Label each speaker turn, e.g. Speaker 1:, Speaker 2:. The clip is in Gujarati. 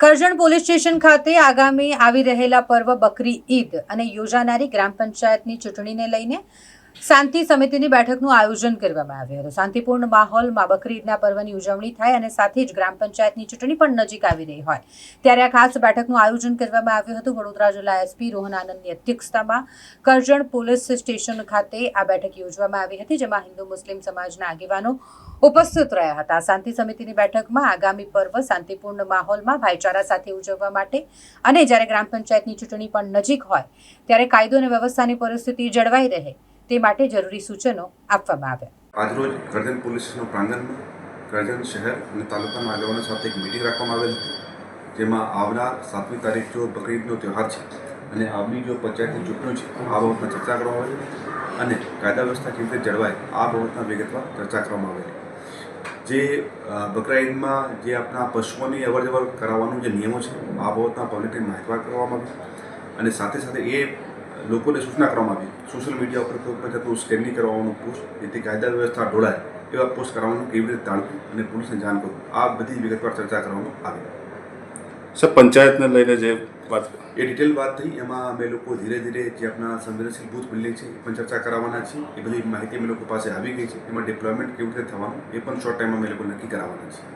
Speaker 1: કરજણ પોલીસ સ્ટેશન ખાતે આગામી આવી રહેલા પર્વ બકરી ઈદ અને યોજાનારી ગ્રામ પંચાયતની ચૂંટણીને લઈને શાંતિ સમિતિની બેઠકનું આયોજન કરવામાં આવ્યું હતું. શાંતિપૂર્ણ માહોલમાં બકરી ઈદના પર્વની ઉજવણી થાય અને સાથે જ ગ્રામ પંચાયતની ચૂંટણી પણ નજીક આવી રહી હોય. ત્યારે આ ખાસ બેઠકનું આયોજન કરવામાં આવ્યું હતું. વડોદરા જિલ્લા એસપી રોહન આનંદની અધ્યક્ષતામાં કરજણ પોલીસ સ્ટેશન ખાતે આ બેઠક યોજવામાં આવી હતી, જેમાં હિન્દુ મુસ્લિમ સમાજના આગેવાનો ઉપસ્થિત રહ્યા હતા. શાંતિ સમિતિની બેઠકમાં આગામી પર્વ શાંતિપૂર્ણ માહોલમાં ભાઈચારા સાથે ઉજવવા માટે અને જ્યારે ગ્રામ પંચાયતની ચૂંટણી પણ નજીક હોય, ત્યારે કાયદો અને વ્યવસ્થાની પરિસ્થિતિ જળવાઈ રહે તે માટે જરૂરી સૂચનો આપવામાં આવ્યા.
Speaker 2: આજરોજ કરજણ પોલીસ સ્ટેશનના પ્રાંગણમાં કરજણ શહેર અને તાલુકાના આગેવાનો સાથે એક મિટિંગ રાખવામાં આવેલ હતી, જેમાં આવનાર સાતમી તારીખ જો બકરીદનો તહેવાર છે અને આવની જો પંચાયતની ચૂંટણી છે, આ બાબતમાં ચર્ચા કરવામાં આવેલી અને કાયદા વ્યવસ્થા કેવી રીતે જળવાય, આ બાબતના વિગતવાર ચર્ચા કરવામાં આવેલી જે બકરા ઈદમાં જે આપણા પશુઓની અવર જવર કરાવવાનું જે નિયમો છે, આ બાબતના પબ્લિકને માહિતગાર કરવામાં આવી અને સાથે સાથે એ લોકોને સૂચના કરવામાં આવી. સોશિયલ મીડિયા ઉપર કોઈ પછી સ્કેનિંગ કરવાનું પોસ્ટ જેથી કાયદા વ્યવસ્થા ઢોળાય એવા પોસ્ટ કરવાનું કેવી રીતે ટાળવું અને પોલીસને જાણ કરવું. આ બધી વિગતવાર ચર્ચા કરવામાં આવી.
Speaker 3: સર પંચાયતને લઈને જે વાત
Speaker 2: એ ડિટેલ વાત થઈ. એમાં અમે લોકો ધીરે ધીરે જે આપણા સંવેદનશીલ બુથ બિલ્ડિંગ છે એ પણ ચર્ચા કરાવવાના છીએ. એ બધી માહિતી અમે લોકો પાસે આવી ગઈ છે. એમાં ડિપ્લોયમેન્ટ કેવી રીતે થવાનું એ પણ શોર્ટ ટાઈમમાં અમે લોકો નક્કી કરાવવાના છીએ.